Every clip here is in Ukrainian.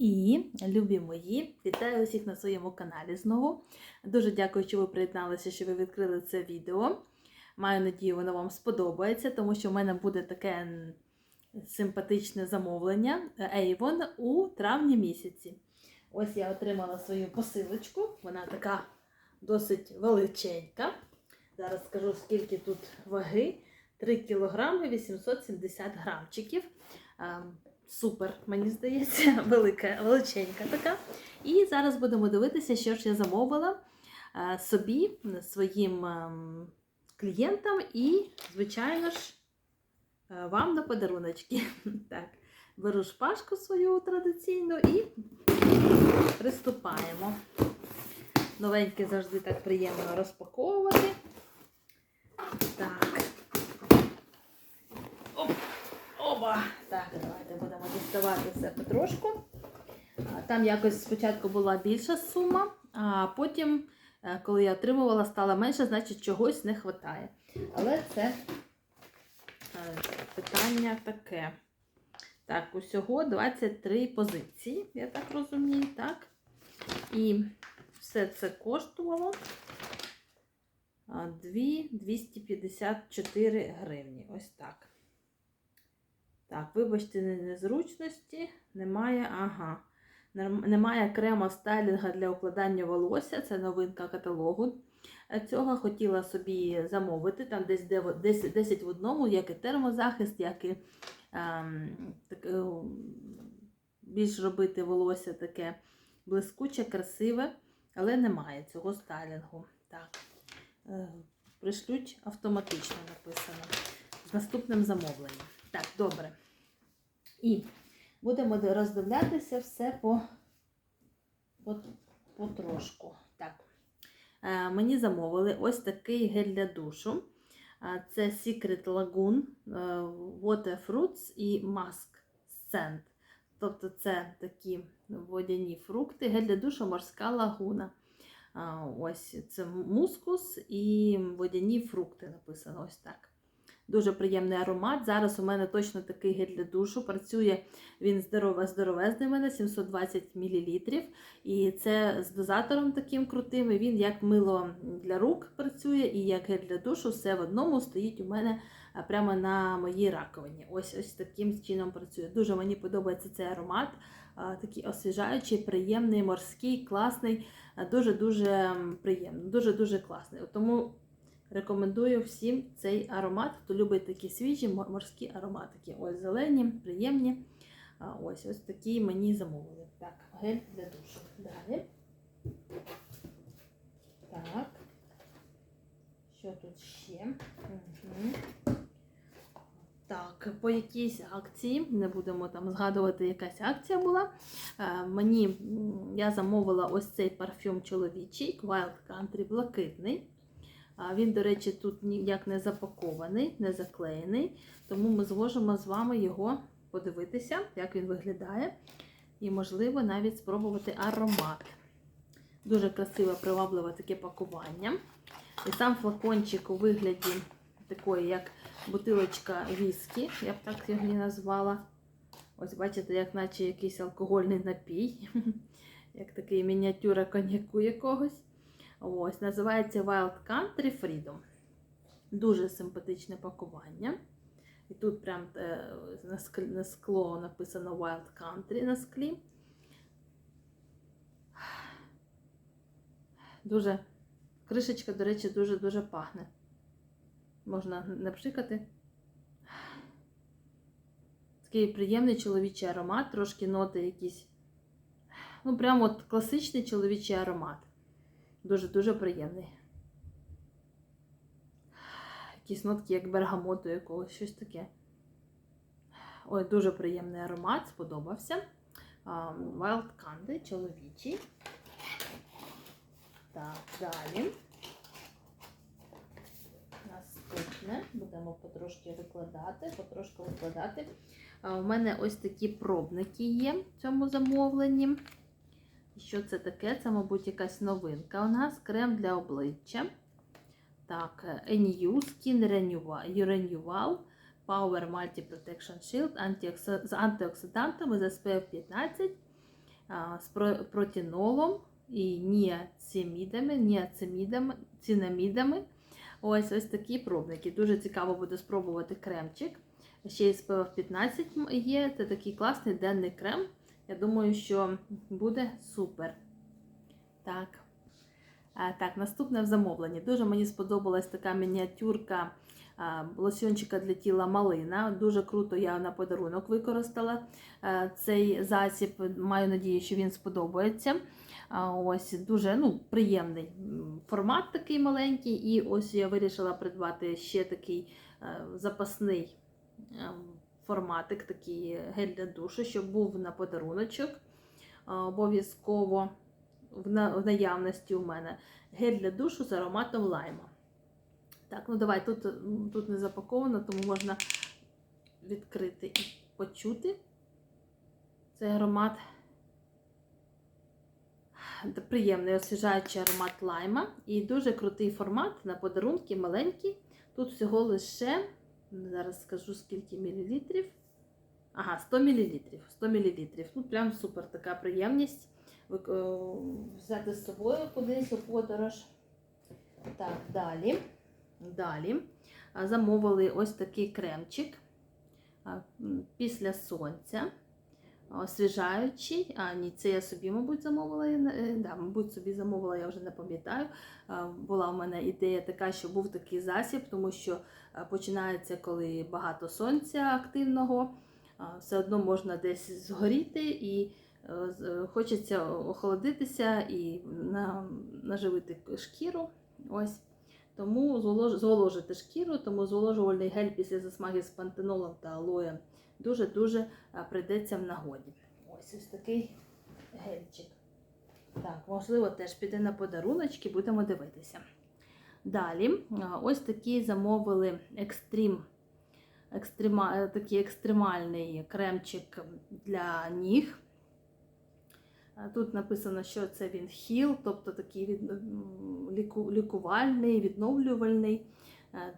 І, любі мої, вітаю усіх на своєму каналі знову. Дуже дякую, що ви приєдналися, що ви відкрили це відео. Маю надію, воно вам сподобається, тому що в мене буде таке симпатичне замовлення Avon у травні місяці. Ось я отримала свою посилочку. Вона така досить величенька. Зараз скажу, скільки тут ваги. 3 кг 870 грамчиків. Супер, мені здається, велика, величенька така. І зараз будемо дивитися, що ж я замовила е, собі, своїм ем, клієнтам і, звичайно ж, е, вам на подаруночки. Так, беру шпажку свою традиційну і приступаємо. Новеньке завжди так приємно розпаковувати. Так. Оп, оба! Так, діставати все потрошку. Там якось спочатку була більша сума, а потім, е, коли я отримувала, стала менше, значить чогось не вистачає. Але це е, питання таке. Так, усього 23 позиції, я так розумію, так? І все це коштувало а, 2 254 гривні. Ось так. Так, вибачте, незручності. Немає, ага. Немає крема стайлінга для укладання волосся. Це новинка каталогу. Е, Цього хотіла собі замовити. Там десь 10, 10 в одному, як і термозахист, як і ем, так, е, більш робити волосся таке блискуче, красиве, але немає цього стайлінгу. Так. Е, Пришлють автоматично написано з наступним замовленням. Так, добре. І будемо роздивлятися все по, по, потрошку. Так. Е, мені замовили ось такий гель для душу. Е, Це Secret Lagoon, е, Water Fruits і Mask Scent. Тобто це такі водяні фрукти, гель для душу морська лагуна. Ось це мускус і водяні фрукти написано ось так. Дуже приємний аромат. Зараз у мене точно такий гель для душу. Працює він здорове, здоровезний у мене 720 мл. І це з дозатором таким крутим. І він як мило для рук працює, і як гель для душу, все в одному стоїть у мене прямо на моїй раковині. Ось ось таким чином працює. Дуже мені подобається цей аромат. Такий освіжаючий, приємний, морський, класний. Дуже-дуже приємно, дуже-дуже класний. Тому рекомендую всім цей аромат, хто любить такі свіжі мо- морські ароматики. Ось зелені, приємні. Ось ось такі мені замовили. Так, гель для душу. Далі. Так. Що тут ще? Угу. Так, по якійсь акції, не будемо там згадувати, якась акція була. Е, Мені я замовила ось цей парфюм чоловічий Wild Country блакитний. Він, до речі, тут ніяк не запакований, не заклеєний, тому ми зможемо з вами його подивитися, як він виглядає, і, можливо, навіть спробувати аромат. Дуже красиве, привабливе таке пакування. І сам флакончик у вигляді такої, як бутилочка віскі, я б так його назвала. Ось бачите, як наче якийсь алкогольний напій, як такий мініатюра коньяку якогось. Ось, називається Wild Country Freedom. Дуже симпатичне пакування. І тут прям е, на скло, написано Wild Country на склі. Дуже кришечка, до речі, дуже-дуже пахне. Можна напшикати. Такий приємний чоловічий аромат, трошки ноти якісь. Ну, прямо от класичний чоловічий аромат. Дуже-дуже приємний. Якісь нотки, як бергамоту якогось, щось таке. Ой, дуже приємний аромат, сподобався. Wild Candy, чоловічий. Так, далі. Наступне будемо потрошки викладати, потрошку викладати. У мене ось такі пробники є в цьому замовленні. Що це таке? Це, мабуть, якась новинка у нас. Крем для обличчя. Так, NU Skin Renewal, Power Multi Protection Shield з антиоксидантами з SPF 15 з про- протінолом і ніацимідами, ніацимідами, цинамідами. Ось ось такі пробники. Дуже цікаво буде спробувати кремчик. Ще й SPF 15 є. Це такий класний денний крем. Я думаю, що буде супер. Так. А, так, наступне в замовленні. Дуже мені сподобалась така мініатюрка лосьончика для тіла малина. Дуже круто я на подарунок використала цей засіб. Маю надію, що він сподобається. Ось дуже ну, приємний формат такий маленький. І ось я вирішила придбати ще такий запасний е, форматик, такий гель для душу, щоб був на подаруночок. Обов'язково в наявності у мене гель для душу з ароматом лайма. Так, ну давай, тут, тут не запаковано, тому можна відкрити і почути цей аромат. Приємний освіжаючий аромат лайма і дуже крутий формат на подарунки маленький. Тут всього лише, зараз скажу скільки мілілітрів. Ага, 100 мілілітрів. 100 мілілітрів. Ну, прям супер така приємність е, взяти з собою кудись у подорож. Так, далі. Далі. Замовили ось такий кремчик після сонця. Освіжаючий. А, ні, це я собі, мабуть, замовила. е, Да, мабуть, собі замовила, я вже не пам'ятаю. Була в мене ідея така, що був такий засіб, тому що починається, коли багато сонця активного. Все одно можна десь згоріти і е, е, хочеться охолодитися і наживити шкіру. Ось. Тому зволож- зволожити шкіру, тому зволожувальний гель після засмаги з пантенолом та алоєм дуже-дуже е, прийдеться в нагоді. Ось ось такий гельчик. Так, можливо, теж піде на подаруночки, будемо дивитися. Далі, е, ось такий замовили екстрім, екстрема, е, такий екстремальний кремчик для ніг. Тут написано, що це він хіл, тобто такий від, ліку, лікувальний, відновлювальний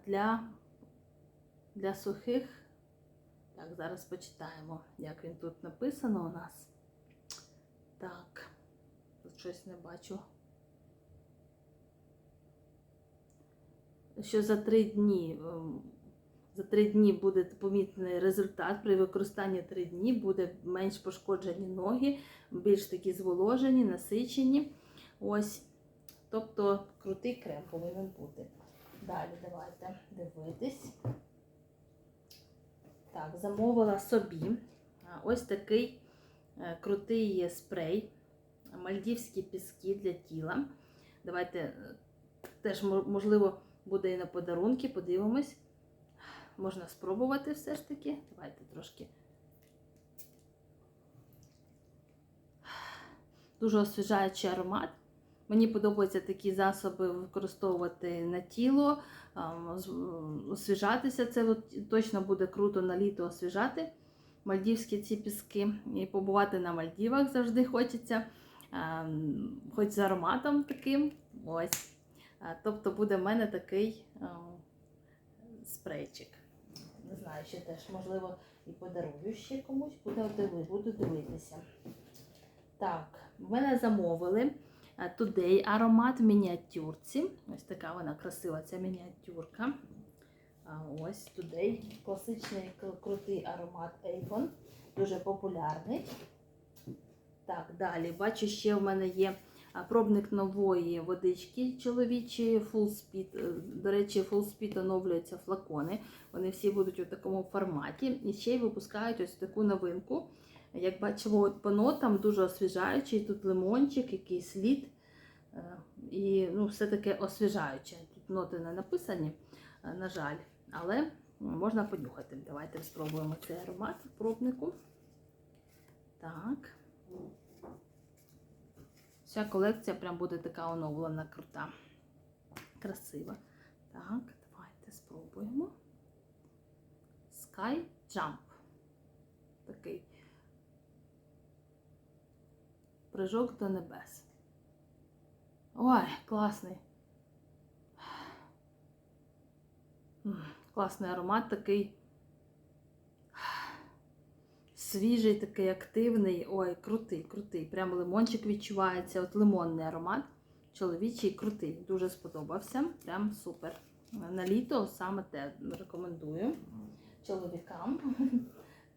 для, для сухих. Так, зараз почитаємо, як він тут написано у нас. Так, тут щось не бачу. Що за три дні, ем, за три дні буде помітний результат. При використанні три дні буде менш пошкоджені ноги, більш такі зволожені, насичені. Ось. Тобто крутий крем повинен бути. Далі давайте дивитись. Так, замовила собі ось такий е, крутий спрей, мальдівські піски для тіла. Давайте е, теж, можливо, буде і на подарунки, подивимось. Можна спробувати все ж таки. Давайте трошки. Дуже освіжаючий аромат. Мені подобаються такі засоби використовувати на тіло, освіжатися. Це точно буде круто на літо освіжати мальдівські ці піски. І побувати на Мальдівах завжди хочеться, хоч з ароматом таким. Ось. Тобто буде в мене такий спрейчик. Не знаю, ще теж, можливо, і подарую ще комусь, диви- буду дивитися. Так, в мене замовили Today аромат в мініатюрці. Ось така вона красива, ця мініатюрка. Ось Today класичний крутий аромат Avon, дуже популярний. Так, далі бачу, ще в мене є пробник нової водички чоловічої Full Speed. Е, До речі, Full Speed оновлюються флакони. Вони всі будуть у такому форматі. І ще й випускають ось таку новинку. Як бачимо, от по нотам дуже освіжаючий. Тут лимончик, якийсь лід. Е, І ну, все таке освіжаюче. Тут ноти не написані, е, на жаль, але можна понюхати. Давайте спробуємо цей аромат в пробнику. Так. Вся колекція прям буде така оновлена, крута, красива. Так, давайте спробуємо. Sky Jump. Такий прыжок до небес. Ой, класний. Класний аромат такий свіжий, такий активний. Ой, крутий, крутий. Прям лимончик відчувається. От лимонний аромат. Чоловічий крутий. Дуже сподобався. Прям супер. На літо саме те рекомендую чоловікам.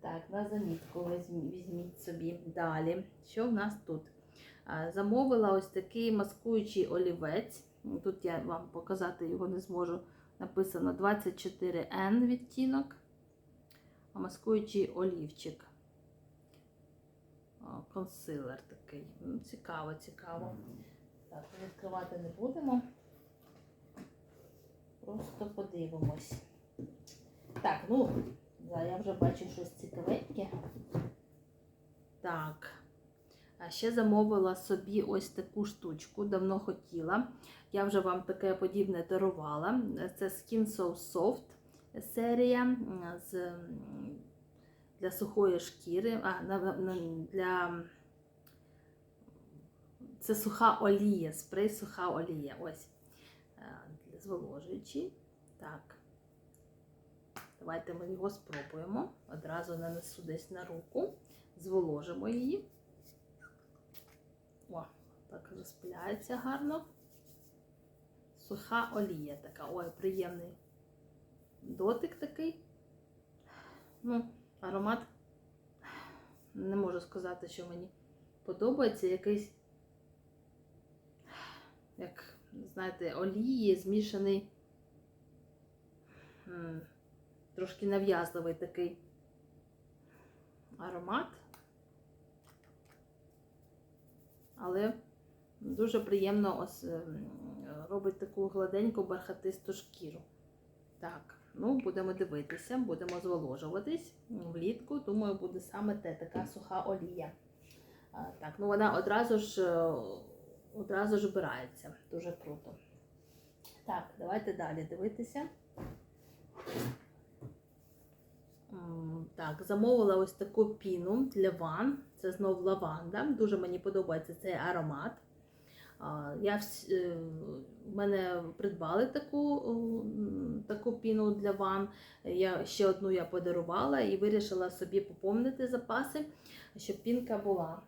Так, на замітку візьміть собі далі. Що в нас тут? Замовила ось такий маскуючий олівець. Тут я вам показати його не зможу. Написано 24N відтінок. Маскуючий олівчик. Консилер такий. Цікаво, цікаво. Так, відкривати не будемо. Просто подивимось. Так, ну, да, я вже бачу щось цікавеньке. Так. Ще замовила собі ось таку штучку, давно хотіла. Я вже вам таке подібне дарувала. Це Skin So Soft серія з, для сухої шкіри. А, для... Це суха олія, спрей суха олія. Ось. Е, для Зволожуючий. Так. Давайте ми його спробуємо. Одразу нанесу десь на руку, зволожимо її. О, так розпиляється гарно. Суха олія така. Ой, приємний дотик такий. Ну, аромат. Не можу сказати, що мені подобається якийсь, як, знаєте, олії, змішаний. Трошки нав'язливий такий аромат. Але дуже приємно ось, ем, робить таку гладеньку бархатисту шкіру. Так, ну будемо дивитися, будемо зволожуватись влітку. Думаю, буде саме те, така суха олія. Так, ну вона одразу ж е, одразу ж вбирається. Дуже круто. Так, давайте далі дивитися. М, Так, замовила ось таку піну для ван. Це знов лаванда. Дуже мені подобається цей аромат. Я вс- е, в мене придбали таку, таку піну для ван. Я ще одну я подарувала і вирішила собі поповнити запаси, щоб пінка була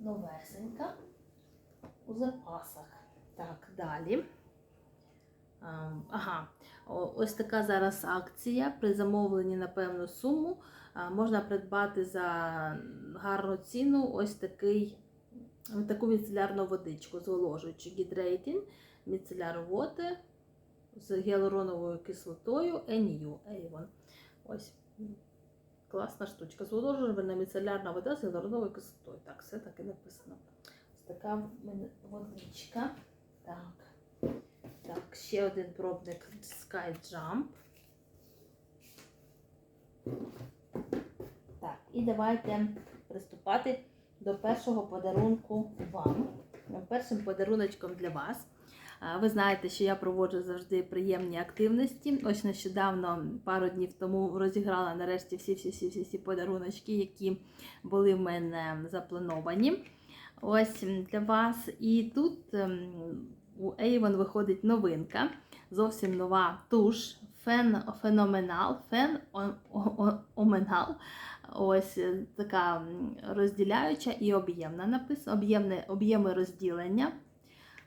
новесенька у запасах. Так, далі. Ага, О, ось така зараз акція. При замовленні на певну суму можна придбати за гарну ціну ось такий, таку міцелярну водичку, зволожуючи гідрейтін, міцеляр воти з гіалуроновою кислотою NU Avon. Ось класна штучка. Зволожувальна міцелярна вода з гіалуроновою кислотою. Так, все так і написано. Ось така водичка. Так. Так, ще один пробник Sky Jump. Так, і давайте приступати до першого подарунку вам. Першим подаруночком для вас. Ви знаєте, що я проводжу завжди приємні активності. Ось нещодавно, пару днів тому, розіграла нарешті всі-всі-всі-всі подаруночки, які були в мене заплановані. Ось для вас. І тут у Avon виходить новинка, зовсім нова туш. Фен феноменал, фен оменал. Ось е, така розділяюча і об'ємна. Об'ємне об'єми розділення.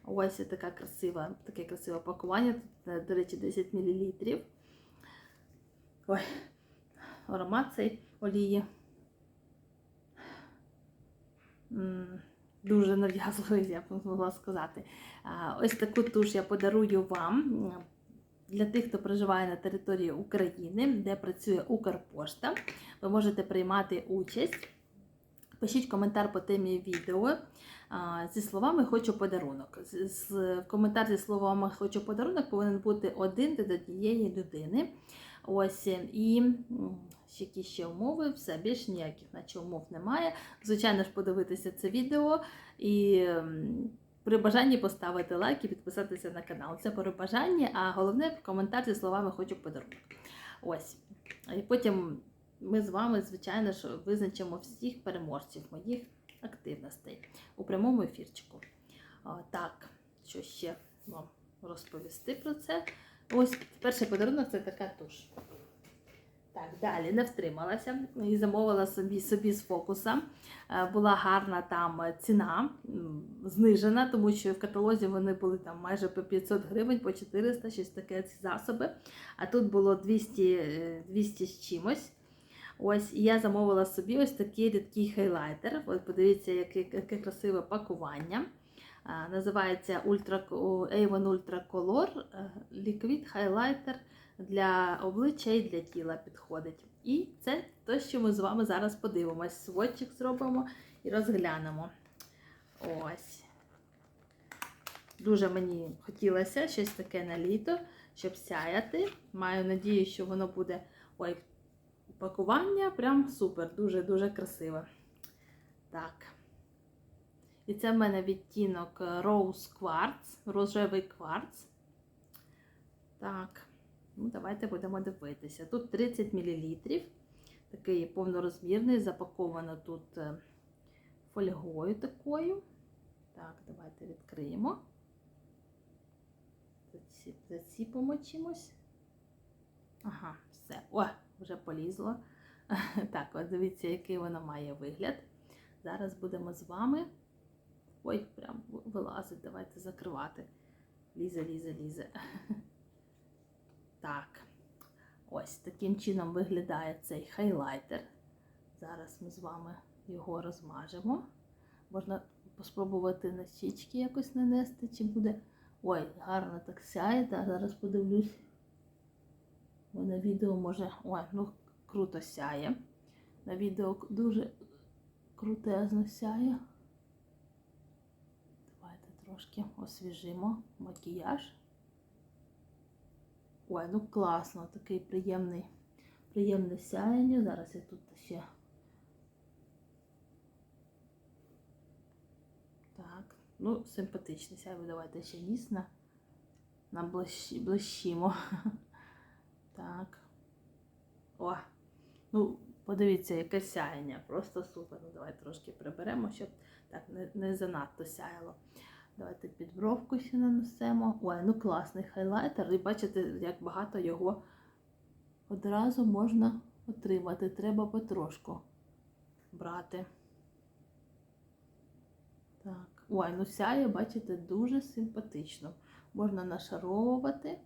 Ось така красива, таке красиве пакування. Тут, е, до речі, 10 мл. Ой, аромат цей олії. Дуже нав'язливий, я б могла сказати. Ось таку туш я подарую вам для тих, хто проживає на території України, де працює Укрпошта. Ви можете приймати участь. Пишіть коментар по темі відео зі словами Хочу подарунок. З, коментар зі словами Хочу подарунок повинен бути один від однієї людини. Ось і які ще умови, все більш ніяких, наче умов немає. Звичайно ж, подивитися це відео і при бажанні поставити лайк і підписатися на канал. Це при бажанні, а головне коментар зі словами Хочу подарунок. Ось. І потім ми з вами, звичайно ж, визначимо всіх переможців моїх активностей у прямому ефірчику. Так, що ще вам розповісти про це? Ось перший подарунок це така туш. Так, далі не втрималася і замовила собі собі з фокуса. Е, Була гарна там е, ціна, знижена, тому що в каталозі вони були там майже по 500 гривень, по 400, щось таке ці засоби. А тут було 200, е, 200 з чимось. Ось і я замовила собі ось такий рідкий хайлайтер. От подивіться, яке, яке красиве пакування. А, називається A1 Ultra Color е, Liquid Highlighter для обличчя і для тіла підходить. І це те, що ми з вами зараз подивимось. Сводчик зробимо і розглянемо. Ось. Дуже мені хотілося щось таке на літо, щоб сяяти. Маю надію, що воно буде. Ой, упакування прям супер, дуже-дуже красиве. Так. І це в мене відтінок е, Rose Quartz, рожевий кварц. Так, ну давайте будемо дивитися. Тут 30 мл. Такий повнорозмірний, запаковано тут е, фольгою такою. Так, давайте відкриємо. Заціпимо чимось. Ага, все. О, вже полізло. Так, от дивіться, який воно має вигляд. Зараз будемо з вами. Ой, прям вилазить, давайте закривати. Лізе, лізе, лізе. Так. Ось таким чином виглядає цей хайлайтер. Зараз ми з вами його розмажемо. Можна спробувати на щічки якось нанести, чи буде. Ой, гарно так сяє. Та зараз подивлюсь. Бо на відео може. Ой, ну круто сяє. На відео дуже крутезно сяє. Давайте трошки освіжимо макіяж. Ой, ну класно, такий приємний, приємне сяєння. Зараз я тут ще. Так, ну, симпатичний сяйво. Давайте ще ніс на, на блищ, блищимо. Так. О, ну, подивіться, яке сяєння. Просто супер. Ну, давай трошки приберемо, щоб так не, не занадто сяяло. Давайте під бровку ще нанесемо. Ой, ну класний хайлайтер. І бачите, як багато його одразу можна отримати. Треба потрошку брати. Так. Ой, ну сяє, бачите, дуже симпатично. Можна нашаровувати.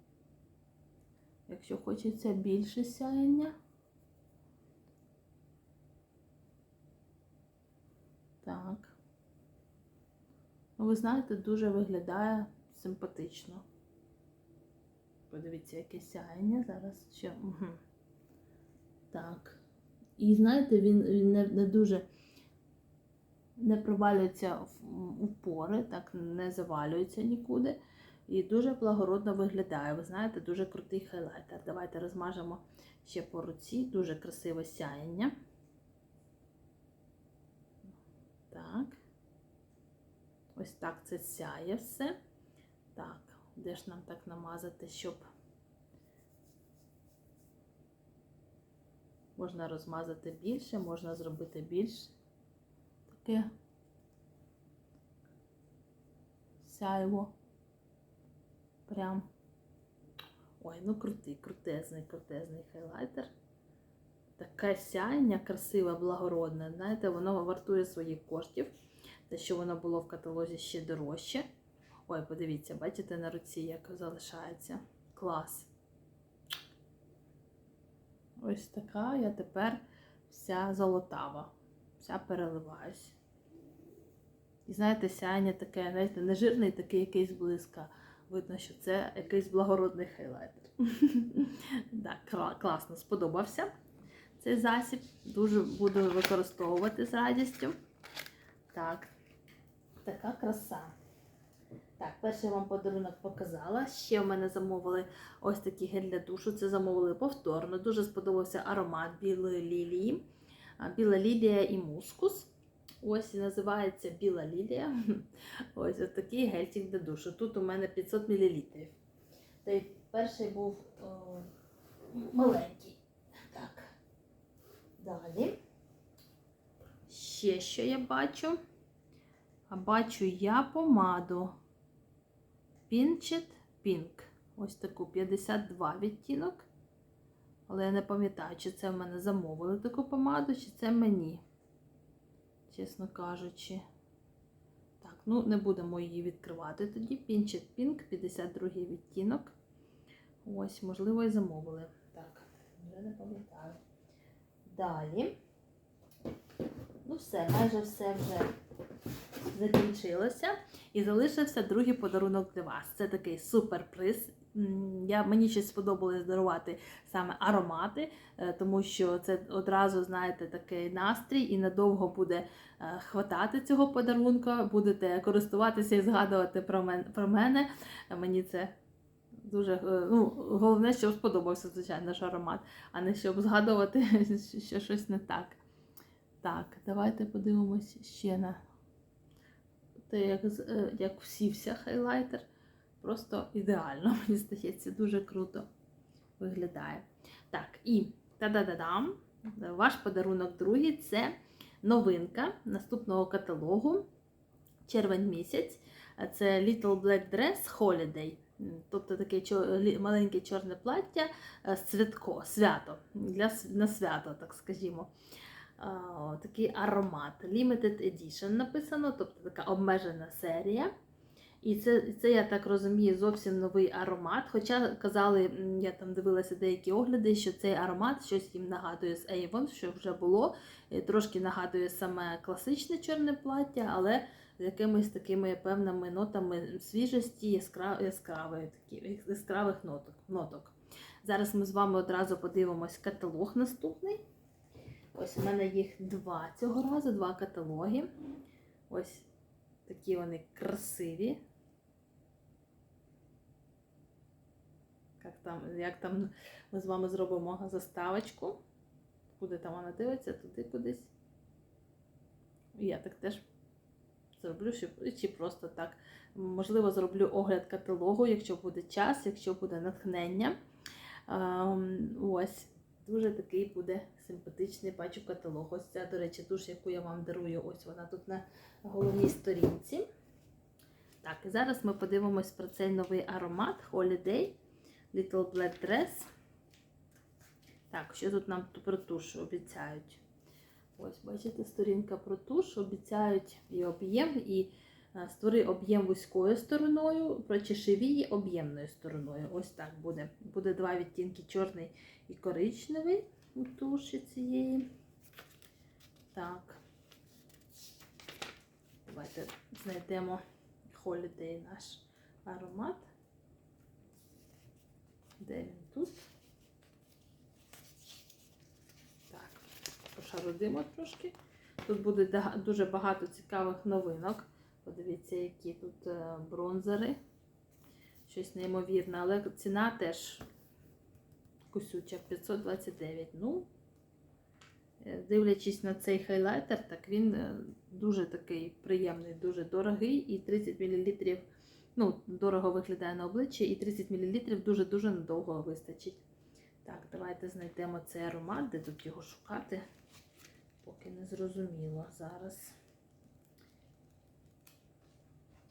Якщо хочеться більше сяєння. Так. Ну, ви знаєте, дуже виглядає симпатично. Подивіться, яке сяєння зараз ще. Так. І знаєте, він, він не, не дуже не провалюється у пори, так не завалюється нікуди. І дуже благородно виглядає. Ви знаєте, дуже крутий хайлайтер. Давайте розмажемо ще по руці. Дуже красиве сяєння. Так. Ось так це сяє все. Так, де ж нам так намазати, щоб можна розмазати більше, можна зробити більш таке сяйво. Прям. Ой, ну крутий, крутезний, крутезний хайлайтер. Таке сяєння красиве, благородне. Знаєте, воно вартує своїх коштів. Те, що воно було в каталозі ще дорожче. Ой, подивіться, бачите на руці, як залишається. Клас. Ось така я тепер вся золотава. Вся переливаюсь. І знаєте, сяєння таке, знаєте, не жирний, такий якийсь близька. Видно, що це якийсь благородний хайлайтер. Так, класно, сподобався цей засіб. Дуже буду використовувати з радістю. Так, така краса. Так, перший вам подарунок показала. Ще в мене замовили ось такий гель для душу. Це замовили повторно. Дуже сподобався аромат білої лілії. Біла лілія і мускус. Ось і називається Біла лілія. Ось ось такий гельчик для душу. Тут у мене 500 мл. Той перший був о, маленький. Так. Далі. Ще що я бачу? А бачу я помаду Pinchit Pink. Ось таку 52 відтінок. Але я не пам'ятаю, чи це в мене замовили таку помаду, чи це мені. Чесно кажучи. Так, ну не будемо її відкривати тоді. Pinchit Pink, 52 відтінок. Ось, можливо, і замовили. Так, вже не пам'ятаю. Далі. Ну, все, майже все вже закінчилося. І залишився другий подарунок для вас. Це такий суперприз. Я, мені щось сподобалось дарувати саме аромати, е, тому що це одразу, знаєте, такий настрій і надовго буде е, хватати цього подарунка. Будете користуватися і згадувати про мене. Про мене. Мені це дуже е, ну, головне, щоб сподобався, звичайно ж, аромат, а не щоб згадувати, що щось не так. Так, давайте подивимось ще на те, як, е, як всівся хайлайтер. Просто ідеально, мені здається, дуже круто виглядає. Так, і та-да-да-дам! Ваш подарунок другий це новинка наступного каталогу. Червень місяць. Це Little Black Dress Holiday. Тобто таке маленьке чорне плаття е, святко, свято, для, на свято, так скажімо. А, Такий аромат. Limited Edition написано, тобто така обмежена серія. І це, це, я так розумію, зовсім новий аромат. Хоча казали, я там дивилася деякі огляди, що цей аромат щось їм нагадує з Avon, що вже було. Е, Трошки нагадує саме класичне чорне плаття, але з якимись такими певними нотами свіжості, яскравих ноток, ноток. Зараз ми з вами одразу подивимось каталог наступний. Ось у мене їх два цього разу, два каталоги. Ось такі вони красиві. Як там, як там ми з вами зробимо заставочку. Куди там вона дивиться, туди кудись. Я так теж зроблю, щоб, чи просто так. Можливо, зроблю огляд каталогу, якщо буде час, якщо буде натхнення. Ем, Ось, дуже такий буде симпатичний, бачу каталог. Ось ця, до речі, туш, яку я вам дарую, ось вона тут на головній сторінці. Так, і зараз ми подивимось про цей новий аромат Holiday Little Black Dress. Так, що тут нам про туш обіцяють? Ось, бачите, сторінка про туш, обіцяють і об'єм, і е, створи об'єм вузькою стороною, прочеши її об'ємною стороною. Ось так буде. Буде два відтінки чорний і коричневий у туші цієї. Так. Давайте знайдемо Holiday наш аромат. Де він тут? Так, пошарудимо трошки. Тут буде дуже багато цікавих новинок. Подивіться, які тут е, бронзери. Щось неймовірне, але ціна теж кусюча 529. Ну, е, дивлячись на цей хайлайтер, так він е, дуже такий приємний, дуже дорогий. І 30 мл, ну, дорого виглядає на обличчі, і 30 мл дуже-дуже надовго вистачить. Так, давайте знайдемо цей аромат, де тут його шукати. Поки не зрозуміло зараз.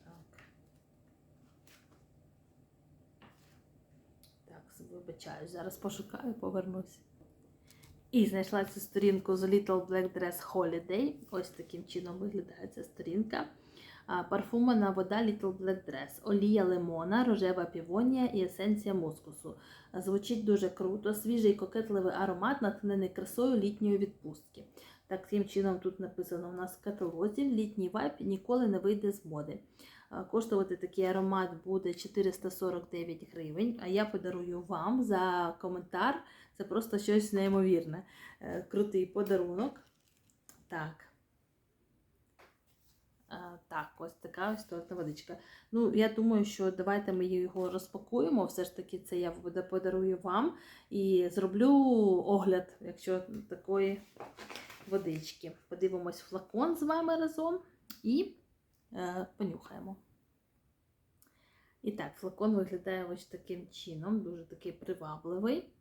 Так. Так, вибачаю, зараз пошукаю, повернусь. І знайшла цю сторінку з Little Black Dress Holiday. Ось таким чином виглядає ця сторінка. А, Парфумена вода Little Black Dress, олія лимона, рожева півонія і есенція мускусу. Звучить дуже круто, свіжий кокетливий аромат, натхнений красою літньої відпустки. Таким чином тут написано у нас в каталозі. Літній вайб ніколи не вийде з моди. Коштувати такий аромат буде 449 гривень, а я подарую вам за коментар. Це просто щось неймовірне. Е, Крутий подарунок. Так. Так, ось така ось туалетна водичка. Ну, я думаю, що давайте ми його розпакуємо. Все ж таки, це я подарую вам і зроблю огляд, якщо такої водички. Подивимось флакон з вами разом і понюхаємо. І так, флакон виглядає ось таким чином, дуже такий привабливий.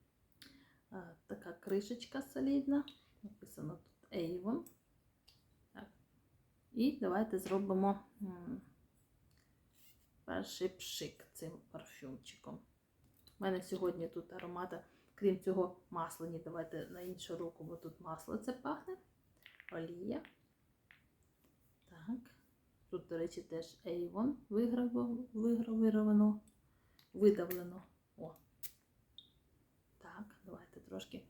Е, Така кришечка солідна. Написано тут Avon. Так. І давайте зробимо перший пшик цим парфюмчиком. У мене сьогодні тут аромата крім цього, масляні. Давайте на іншу руку, бо тут масло це пахне. Олія. Тут, до речі, теж Avon вигравировано, видавлено. О. Так, давайте трошки.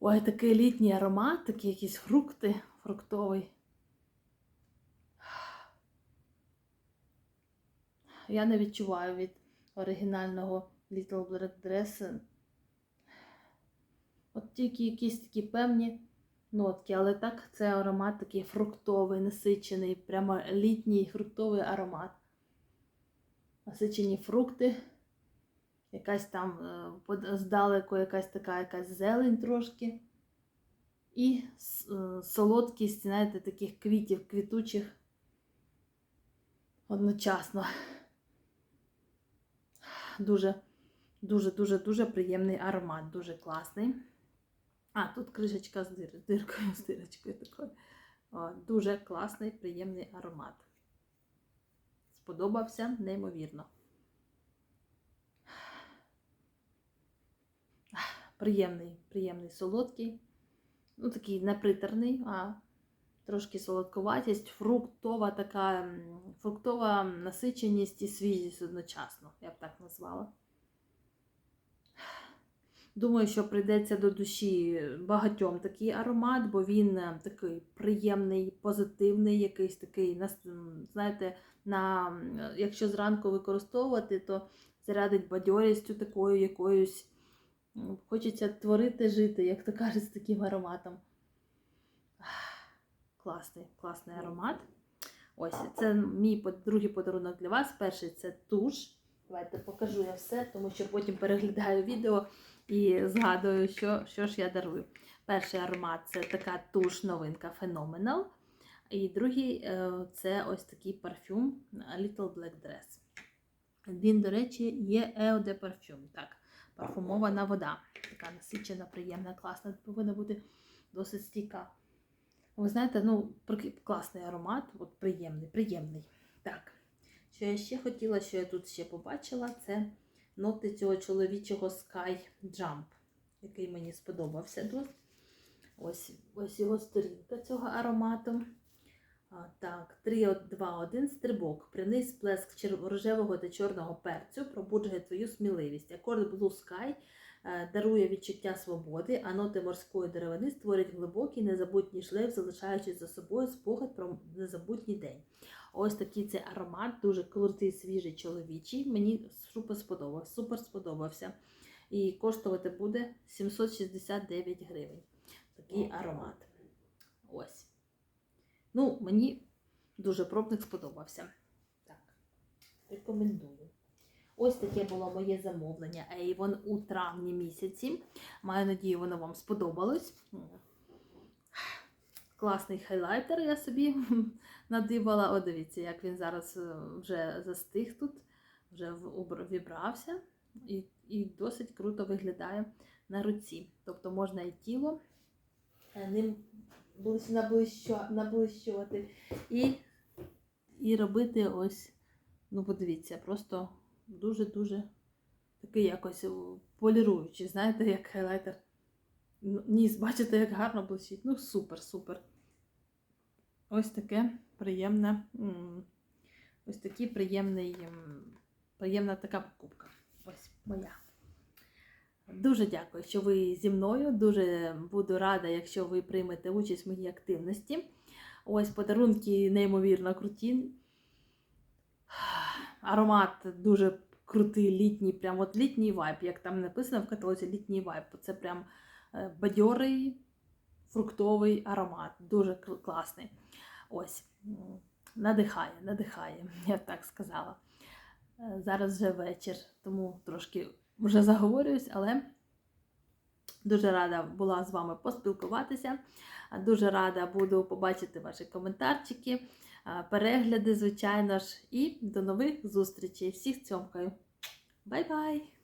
Ой, такий літній аромат, такі якісь фрукти, фруктовий. Я не відчуваю від оригінального Little Black Dress. От тільки якісь такі певні нотки, але так це аромат такий фруктовий, насичений, прямо літній фруктовий аромат. Насичені фрукти, якась там е, здалеку якась така якась зелень трошки. І е, солодкість, знаєте, таких квітів, квітучих одночасно. Дуже, дуже, дуже, дуже приємний аромат, дуже класний. А, тут кришечка з, дир, диркою, з дирочкою такою. О, дуже класний, приємний аромат. Сподобався неймовірно. Приємний, приємний, солодкий. Ну, такий не притерний, а трошки солодковатість, фруктова така, фруктова насиченість і свіжість одночасно, я б так назвала. Думаю, що прийдеться до душі багатьом такий аромат, бо він е, такий приємний, позитивний, якийсь такий, знаєте, на, якщо зранку використовувати, то зарядить бадьорістю такою якоюсь. Хочеться творити, жити, як то кажуть, з таким ароматом. Класний, класний аромат. Ось, це мій другий подарунок для вас. Перший це туш. Давайте покажу я все, тому що потім переглядаю відео і згадую, що, що ж я дарую. Перший аромат це така туш новинка Phenomenal. І другий е, це ось такий парфюм Little Black Dress. Він, до речі, є Eau Parfum. Так, парфумована вода. Така насичена, приємна, класна. Повинна бути досить стійка. Ви знаєте, ну, класний аромат, от приємний, приємний. Так, що я ще хотіла, що я тут ще побачила, це ноти цього чоловічого Sky Jump, який мені сподобався тут. Ось, ось його сторінка цього аромату. А, так, 3, 2, 1, стрибок. Пряний сплеск чер- рожевого та чорного перцю пробуджує твою сміливість. Акорд Blue Sky е, дарує відчуття свободи, а ноти морської деревини створюють глибокий незабутній шлейф, залишаючи за собою спогад про незабутній день. Ось такий цей аромат, дуже крутий, свіжий, чоловічий. Мені супер сподобався. Супер сподобався. І коштувати буде 769 гривень. Такий аромат. Ось. Ну, мені дуже пробник сподобався. Так, рекомендую. Ось таке було моє замовлення Avon у травні місяці. Маю надію, воно вам сподобалось. Класний хайлайтер я собі надибала. О, дивіться, як він зараз е, вже застиг тут, вже вібрався і, і досить круто виглядає на руці. Тобто можна і тіло е, ним наблищувати і, і робити ось, ну подивіться, просто дуже-дуже такий якось е, поліруючий, знаєте, як хайлайтер. Ніс, бачите, як гарно блищить. Ну, супер, супер. Ось таке приємне. Ось такий приємний, приємна така покупка. Ось моя. Дуже дякую, що ви зі мною. Дуже буду рада, якщо ви приймете участь в моїй активності. Ось подарунки неймовірно круті. Аромат дуже крутий, літній, прям от літній вайб, як там написано в каталозі літній вайб. Це прям е, бадьорий, фруктовий аромат. Дуже класний. Ось, надихає, надихає, я б так сказала. Е, Зараз вже вечір, тому трошки вже заговорююсь, але дуже рада була з вами поспілкуватися. Дуже рада буду побачити ваші коментарчики, перегляди, звичайно ж. І до нових зустрічей. Всіх цьомкаю. Бай-бай!